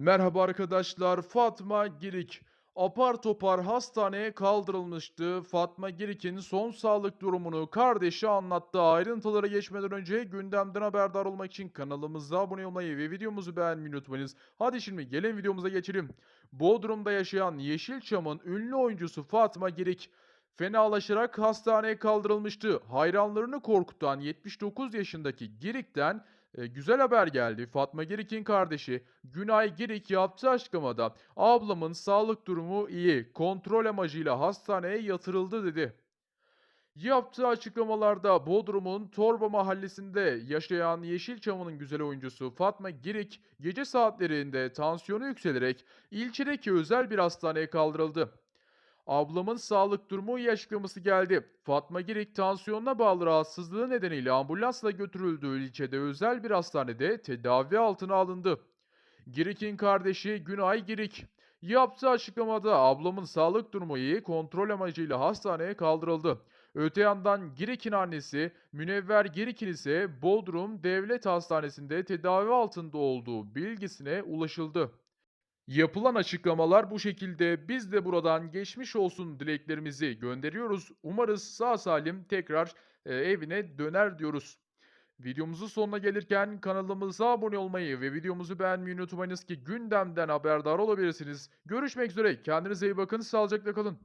Merhaba arkadaşlar. Fatma Girik apar topar hastaneye kaldırılmıştı. Fatma Girik'in son sağlık durumunu kardeşi anlattı. Ayrıntılara geçmeden önce gündemden haberdar olmak için kanalımıza abone olmayı ve videomuzu beğenmeyi unutmayınız. Hadi şimdi gelin videomuza geçelim. Bodrum'da yaşayan Yeşilçam'ın ünlü oyuncusu Fatma Girik fenalaşarak hastaneye kaldırılmıştı. Hayranlarını korkutan 79 yaşındaki Girik'ten e, güzel haber geldi. Fatma Girik'in kardeşi Günay Girik yaptığı açıklamada ablamın sağlık durumu iyi, kontrol amacıyla hastaneye yatırıldı dedi. Yaptığı açıklamalarda Bodrum'un Torba mahallesinde yaşayan Yeşilçam'ın güzel oyuncusu Fatma Girik gece saatlerinde tansiyonu yükselerek ilçedeki özel bir hastaneye kaldırıldı. Ablamın sağlık durumu iyi geldi. Fatma Girik tansiyonuna bağlı rahatsızlığı nedeniyle ambulansla götürüldüğü ilçede özel bir hastanede tedavi altına alındı. Girik'in kardeşi Günay Girik yaptığı açıklamada ablamın sağlık durumu iyi kontrol amacıyla hastaneye kaldırıldı. Öte yandan Girik'in annesi Münevver Girik'in ise Bodrum Devlet Hastanesi'nde tedavi altında olduğu bilgisine ulaşıldı. Yapılan açıklamalar bu şekilde. Biz de buradan geçmiş olsun dileklerimizi gönderiyoruz. Umarız sağ salim tekrar e, evine döner diyoruz. Videomuzun sonuna gelirken kanalımıza abone olmayı ve videomuzu beğenmeyi unutmayınız ki gündemden haberdar olabilirsiniz. Görüşmek üzere. Kendinize iyi bakın. Sağlıcakla kalın.